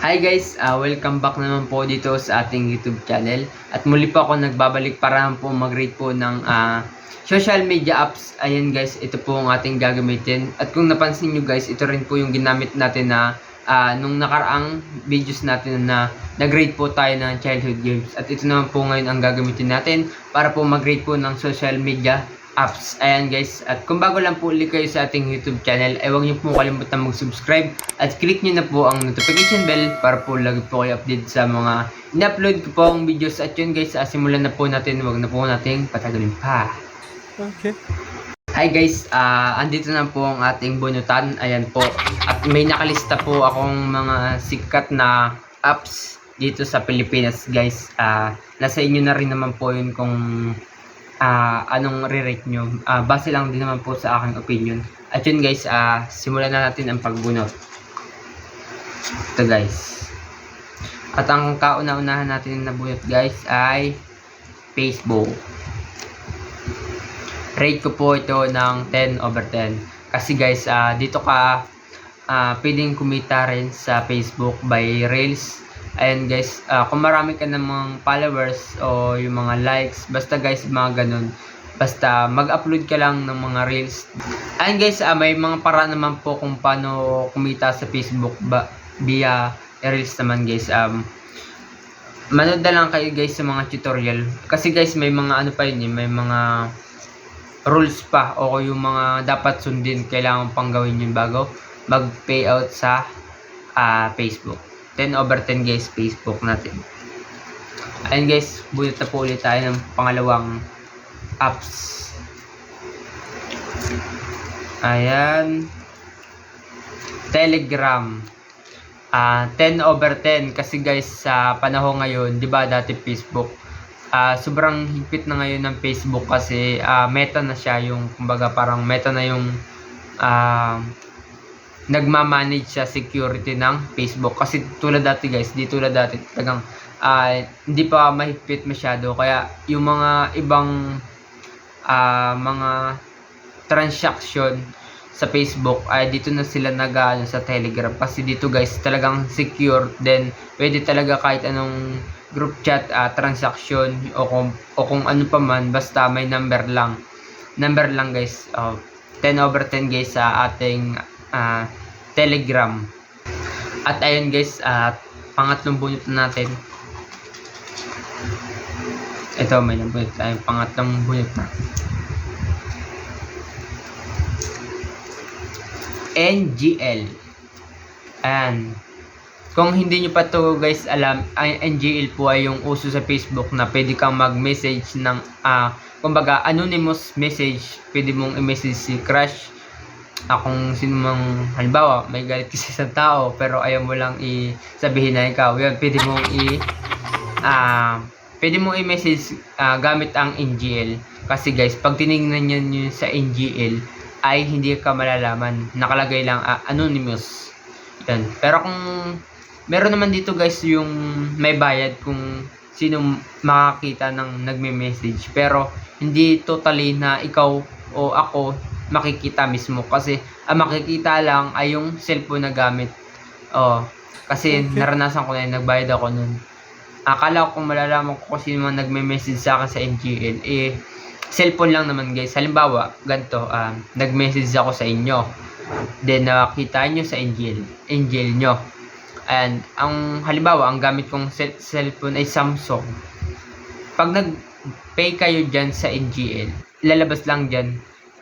Hi guys, ah, welcome back naman po dito sa ating YouTube channel. At muli po ako nagbabalik para po mag-rate po ng ah, social media apps. Ayan guys, ito po ang ating gagamitin. At kung napansin nyo guys, ito rin po yung ginamit natin na ah, nung nakaraang videos natin na nag-rate po tayo ng childhood games. At ito naman po ngayon ang gagamitin natin para po mag-rate po ng social media apps. Ayan guys, at kung bago lang po ulit kayo sa ating YouTube channel, ay huwag niyo po kalimutan mag-subscribe at click niyo na po ang notification bell para po lagi po kayo update sa mga in-upload ko pong videos. At yun guys, ah, simulan na po natin, huwag na po nating patagalin pa. Okay. Hi guys, ah andito na po ang ating bunutan. Ayan po. At may nakalista po akong mga sikat na apps dito sa Pilipinas guys. Ah nasa inyo na rin naman po yun kung ah anong re-rate nyo. Ah, base lang din naman po sa aking opinion. At yun guys, ah simulan na natin ang pagbunot. Ito guys. At ang kauna-unahan natin na bunot guys ay Facebook rate ko po ito ng 10 over 10. Kasi guys, ah, dito ka ah, pwedeng kumita rin sa Facebook by Reels. Ayan guys, ah, kung marami ka namang followers o yung mga likes, basta guys, mga ganun. Basta mag-upload ka lang ng mga Reels. Ayan guys, ah, may mga paraan naman po kung paano kumita sa Facebook ba, via Reels naman guys. Um, manood na lang kayo guys sa mga tutorial. Kasi guys, may mga ano pa yun eh, may mga rules pa o yung mga dapat sundin kailangan pang gawin yun bago mag payout sa ah, Facebook 10 over 10 guys Facebook natin. Ayun guys bunot na po ulit tayo ng pangalawang apps. Ayan. Telegram. Ah 10 over 10 kasi guys sa panahon ngayon 'di ba dati Facebook ah sobrang higpit na ngayon ng Facebook kasi ah, meta na siya yung kumbaga parang meta na yung ah, nagma-manage sa security ng Facebook. Kasi tulad dati guys di tulad dati tagang ah, hindi pa mahigpit masyado. Kaya yung mga ibang ah, mga transaction sa Facebook ay dito na sila nag ano, sa Telegram. Kasi dito guys talagang secure. Then pwede talaga kahit anong group chat ah, transaction o kung, o kung ano pa man basta may number lang. Number lang guys oh, 10 over 10 guys sa ating ah, Telegram at ayun guys at pangatlong bunot na natin ito may nabunot tayong pangatlong bunot na NGL. Ayan. Kung hindi nyo pa to guys alam, ang NGL po ay yung uso sa Facebook na pwede kang mag-message ng, ah, kumbaga, anonymous message. Pwede mong i-message si crush. Ah, kung sino mang, halimbawa, may galit ka sa isang tao, pero ayaw mo lang i-sabihin na ikaw. Yan, pwede mong i- ah, pwede mong i-message ah, gamit ang NGL. Kasi guys, pag tinignan nyo nyo sa NGL, ay hindi ka malalaman. Nakalagay lang ah, anonymous. Yan. Pero kung meron naman dito guys yung may bayad kung sino makakita ng nagme-message. Pero hindi totally na ikaw o ako makikita mismo kasi ang makikita lang ay yung cellphone na gamit. Oh, kasi Okay. naranasan ko na yun, nagbayad ako nun. Akala ko malalaman ko kung sino man nagme-message sa akin sa NGL, eh, cellphone lang naman guys. Halimbawa, ganito, um, nag-message ako sa inyo. Then, nakita nyo sa NGL, NGL nyo. And, ang halimbawa, ang gamit kong cell- cellphone ay Samsung. Pag nag-pay kayo dyan sa NGL, lalabas lang dyan,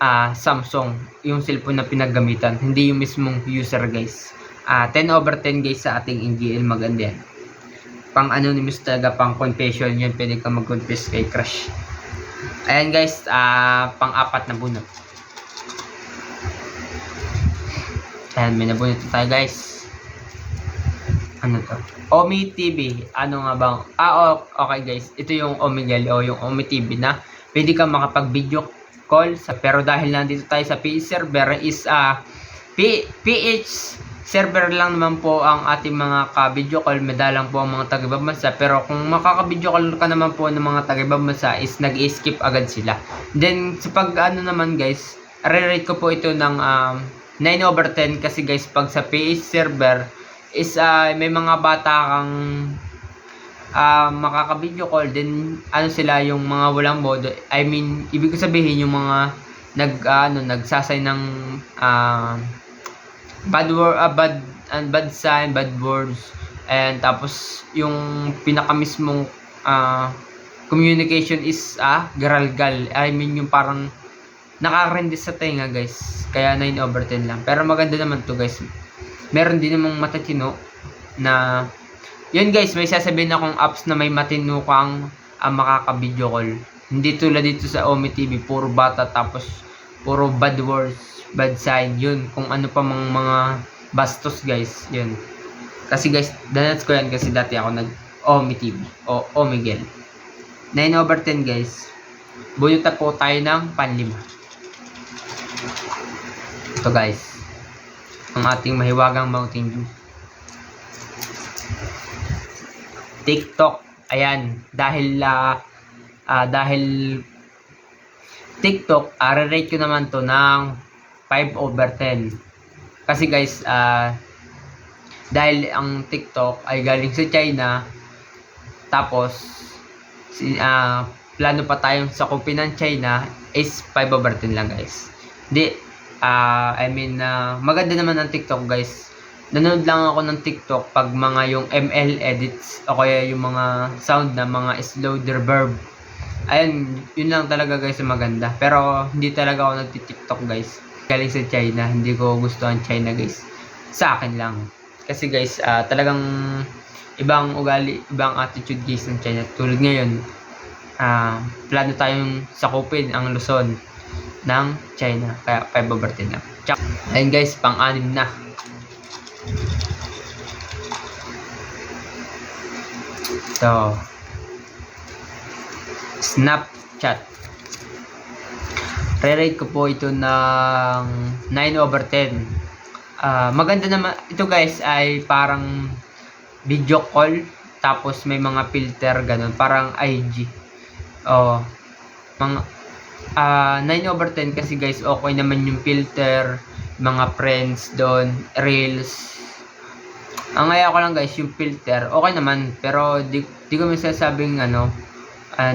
ah, Samsung, yung cellphone na pinaggamitan. Hindi yung mismong user guys. Ah, 10 over 10 guys sa ating NGL maganda yan. Pang anonymous talaga, pang confession yun. Pwede kang mag-confess kay crush. Ayan guys, ah pang-apat na bunot. Ayan, may nabunot na tayo guys. Ano to? Omi TV. Ano nga bang? Ah, okay guys. Ito yung Omegle o yung Omi TV na pwede kang makapag-video call sa pero dahil nandito tayo sa PH server is ah P- PH server lang naman po ang ating mga ka-video call, madalang po ang mga taga-ibang bansa. Pero kung makaka-video call ka naman po ng mga taga-ibang bansa is nag-skip agad sila. Then sa pag ano naman guys, re-rate ko po ito ng um, 9 over 10 kasi guys pag sa PH server is ah, may mga bata kang ah makaka-video call din ano sila yung mga walang modo I mean ibig ko sabihin yung mga nag ah, ano nagsasay ng ah, bad word ah, bad and bad sign bad words. And tapos yung pinaka mismong ah, communication is ah garalgal. I mean yung parang nakaka-rindi sa tenga guys. Kaya 9 over 10 lang. Pero maganda naman to guys. Meron din namang matatino na yun guys may sasabihin akong apps na may matino kang ah, makaka-video call. Hindi tulad dito sa Omi TV puro bata tapos puro bad words bad sign yun. Kung ano pa mga mga bastos guys yun. Kasi guys danats ko yan kasi dati ako nag Omi TV o Omigel. 9 over 10 guys. Buyuta po tayo ng panlima. Ito guys. Ang ating mahiwagang Mountain Dew TikTok. Ayan dahil ah, ah, dahil TikTok ah, rate ko naman to ng 5 over 10 kasi guys ah dahil ang TikTok ay galing sa China tapos si ah, plano pa tayong sakupin ng China is 5 over 10 lang guys. Di ah I mean ah, maganda naman ang TikTok guys nanonood lang ako ng TikTok pag mga yung ML edits o kaya yung mga sound na mga slow reverb ayun yun lang talaga guys yung maganda. Pero hindi talaga ako nagti-TikTok guys. Galing sa China. Hindi ko gusto ang China guys. Sa akin lang. Kasi guys ah, talagang ibang ugali ibang attitude guys ng China. Tulad ngayon ah plano tayong sakupin ang Luzon ng China. Kaya 5 over 10 lang ayun guys pang-anim na ito Snapchat. Re-rate ko po ito ng 9 over 10 Ah, maganda naman ito guys ay parang video call tapos may mga filter ganun. Parang IG oh mga ah 9 over 10 kasi guys okay naman yung filter mga friends doon reels. Ang ayaw ko lang guys yung filter okay naman. Pero di, di ko masasabing ano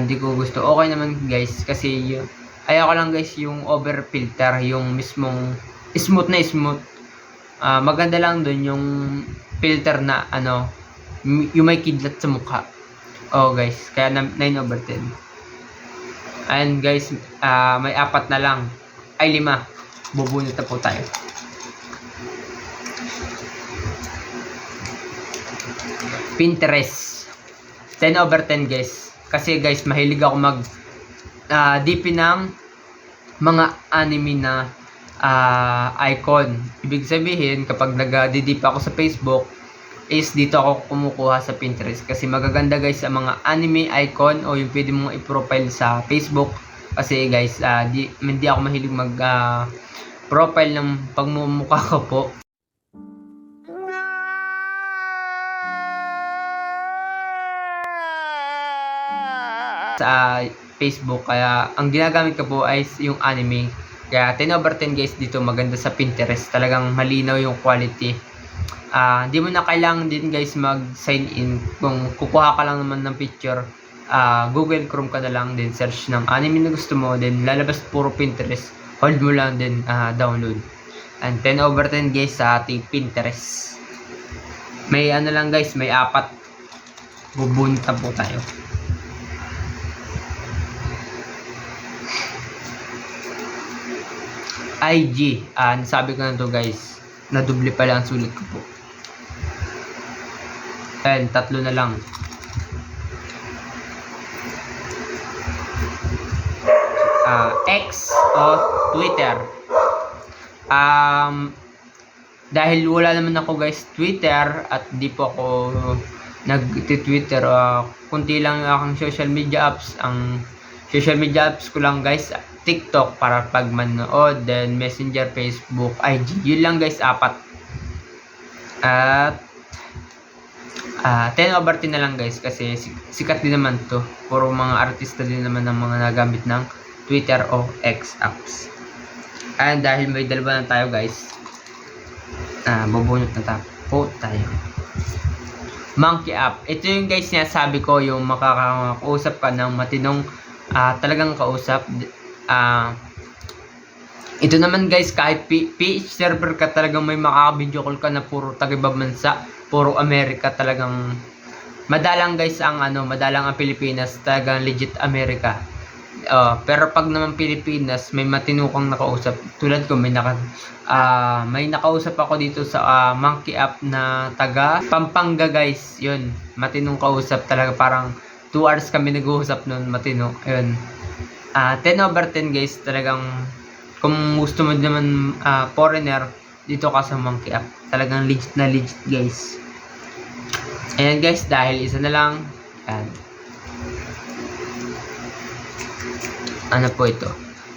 di ko gusto. Okay naman guys kasi yung ayaw ko lang guys yung over filter yung mismong smooth na smooth. Ah, maganda lang doon yung filter na ano yung may kidlat sa mukha. Oh guys kaya na- 9 over 10 and guys ah, may apat na lang. Ay lima bubunot na po tayo Pinterest 10 over 10 guys kasi guys mahilig ako mag ah, DP ng mga anime na ah, icon. Ibig sabihin, kapag nag-didip ako sa Facebook, is dito ako kumukuha sa Pinterest. Kasi magaganda guys sa mga anime icon o yung pwede mong i-profile sa Facebook. Kasi guys, ah, di, hindi ako mahilig mag ah, profile ng pagmumukha ko po. sa Facebook kaya ang ginagamit ko po ay yung anime. Kaya 10 over 10 guys dito maganda sa Pinterest. Talagang malinaw yung quality. Ah hindi mo na kailangan din guys mag sign in. Kung kukuha ka lang naman ng picture ah Google Chrome ka na lang din search ng anime na gusto mo then lalabas puro Pinterest hold mo lang din ah, download and 10 over 10 guys sa ating Pinterest may ano lang guys may apat bubunta po tayo IG. Ah, nasabi ko na to guys. Nadoble pala ang sulit ko po. Ayan, tatlo na lang. Ah, X o Twitter. Um, dahil wala naman ako guys Twitter at di po ako nag-twitter uh, kunti lang aking social media apps. Ang social media apps ko lang guys TikTok para pag manood then Messenger, Facebook, IG yun lang guys apat. At ah 10 over 10 na lang guys kasi si- sikat din naman to. Puro mga artista din naman ng mga nagamit ng Twitter o X apps and dahil may dalawa na tayo guys ah bubunot na tayo po tayo. Monkey App. Ito yung guys sinasabi ko, yung makakausap ka ng matinong ah, talagang kausap. Ah, ito naman guys, kahit PH server ka talagang may makaka-video call ka na puro taga-ibang bansa, puro Amerika talagang madalang guys ang ano, madalang ang Pilipinas, talagang legit Amerika. Uh, pero pag naman Pilipinas, may matino kang nakausap. Tulad ko, may naka ah, may nakausap ako dito sa ah, Monkey App na taga Pampanga guys. 'Yun, matinong kausap talaga parang 2 hours kami nag-uusap noon, matino. Ayun. Ah, 10 over 10 guys, talagang kung gusto mo naman ah, foreigner dito ka sa Monkey App. Talagang legit na legit guys. Ayan guys, dahil isa na lang. Ayan. Ano po ito?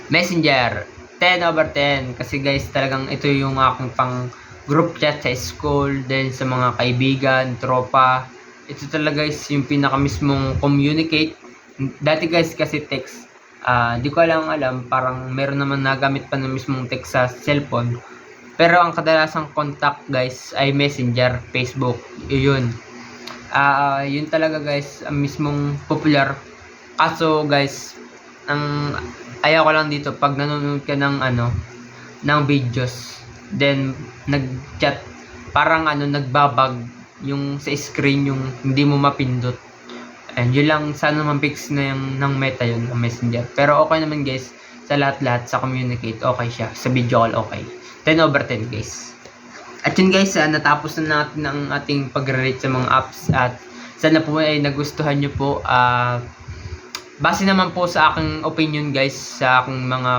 Messenger. 10 over 10. Kasi guys, talagang ito yung aking pang group chat sa school. Then sa mga kaibigan, tropa. Ito talaga guys, yung pinaka mismong communicate. Dati guys kasi text. Ah, di ko lang alam, parang meron naman nagamit pa ng mismong text sa cellphone. Pero ang kadalasang contact guys ay Messenger, Facebook. Yun. Ah, yun talaga guys, ang mismong popular. Kaso guys, ang ayaw ko lang dito pag nanonood ka ng ano ng videos then nag-chat parang ano nagbabag yung sa screen yung hindi mo mapindot. And yun lang sana man-fix na yung ng meta yun ng messenger. Pero okay naman guys sa lahat-lahat sa communicate okay siya. Sa video call okay. 10 over 10 guys. At yun guys ah, natapos na natin ang ating pag-rate sa mga apps at sana po ay nagustuhan nyo po ah base naman po sa aking opinion guys sa aking mga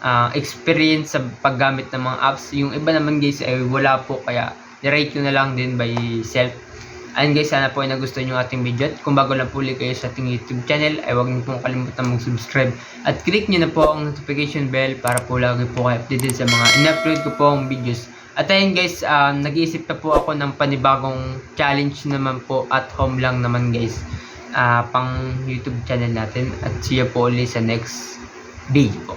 ah, experience sa paggamit ng mga apps yung iba naman guys ay wala po. Kaya nirate ko na lang din by self. Ayun guys sana po ay nagustuhan yung ating video. At kung bago lang po ulit kayo sa ating youtube channel ay huwag niyo pong kalimutan mag subscribe at click niyo na po ang notification bell para po lagi po kayo updated sa mga in-upload ko po ang videos. At ayun guys, um, nag-iisip na po ako ng panibagong challenge naman po at home lang naman guys ah pang YouTube channel natin at see you po ulit sa next video po.